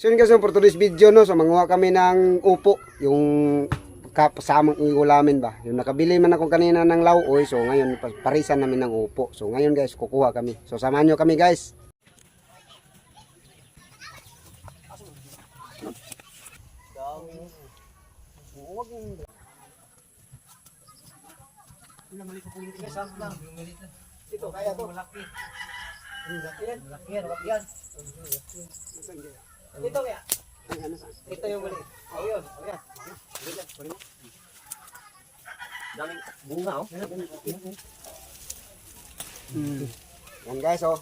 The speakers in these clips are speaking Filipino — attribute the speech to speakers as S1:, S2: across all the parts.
S1: So yun guys, no, for today's video, no, so manguha kami ng upo, yung kasamang ulamin ba. Yung nakabili man ako kanina ng lauoy, so ngayon pa- parisan namin ng upo. So ngayon guys, kukuha kami. So samahan nyo kami guys. Ito, kaya to. Malaki. Malaki yan, malaki yan. Ito kaya. Ito yung mali. Oh, yun. Okay.
S2: Daming bunga oh.
S1: Hmm. Yan guys, oh.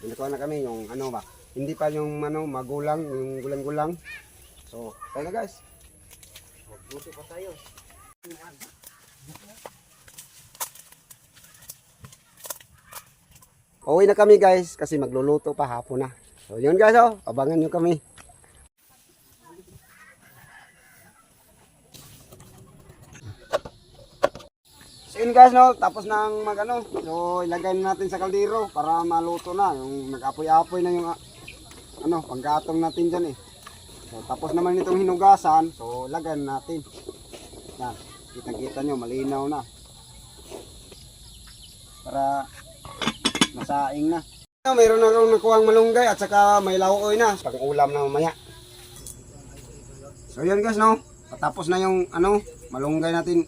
S1: Binukuha na kami yung ano ba. Hindi pa yung ano, magulang, yung gulang-gulang. So, tayo na guys.
S2: Magbuti pa tayo.
S1: Uwi na kami guys kasi magluluto pa hapon na. So yun guys oh, abangan nyo kami. So yun guys no, tapos nang magano, so ilagay na natin sa kaldero para maluto na. Yung nag-apoy-apoy na yung ah, ano, panggatong natin dyan eh. So tapos naman itong hinugasan, so lagyan natin. Yan, kitang-kita nyo, malinaw na. Para masaing na. Mayroon na akong nakuhang malunggay at saka may lauoy na. Pang ulam na mamaya. So yun guys no. Patapos na yung ano, malunggay natin.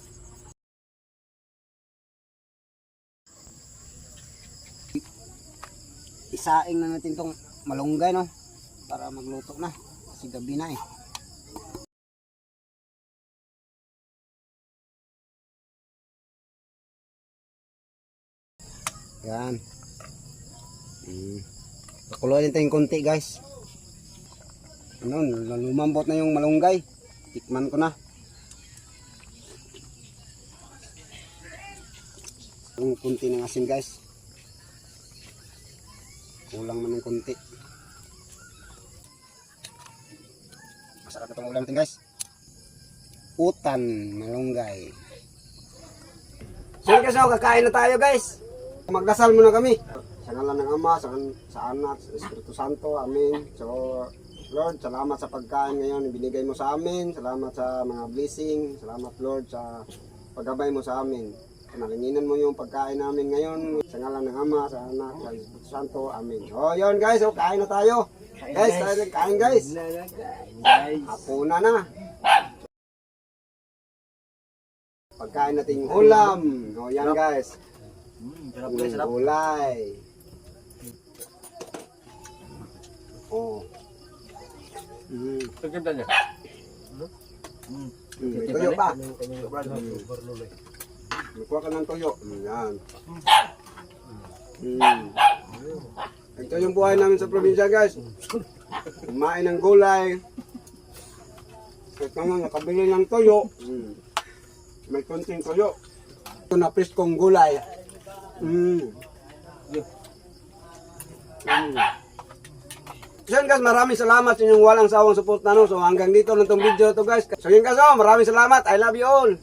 S1: Isaing na natin tong malunggay no. Para magluto na. Kasi gabi na eh. Yan. Mm. Pakuloyin natin konti guys. Ano, lumambot na yung malunggay. Tikman ko na. Yung konti ng asin guys. Kulang man ng konti. Masarap itong ulam natin guys. Utan, malunggay. So guys, oh, kakain na tayo guys. Magdasal muna kami. Sa ngalan ng Ama, sa, sa Anak, sa Espiritu Santo, Amen. So, Lord, salamat sa pagkain ngayon ibinigay mo sa amin. Salamat sa mga blessing. Salamat, Lord, sa paggabay mo sa amin. Panalinginan mo yung pagkain namin ngayon. Sa ngalan ng Ama, sa Anak, sa Espiritu Santo, Amen. So, yun guys, oh, kain na tayo. Guys, tayo kain guys. Hapuna na. Pagkain natin yung ulam. O yan guys.
S2: Sarap guys, sarap.
S1: Gulay. Oh. Mm.
S2: Pagkita niya.
S1: Mm. May tuyo pa.
S2: Hmm.
S1: Magkuha ka ng tuyo. Mm, Yan. Mm. Ito yung buhay namin sa probinsya guys. Kumain ng gulay. At naman nakabili ng tuyo. Mm. May konting tuyo. Ito na kong gulay. Mm. Mm. So yun guys, maraming salamat sa inyong walang sawang support na no. So hanggang dito na itong video to guys. So guys, oh, maraming salamat. I love you all.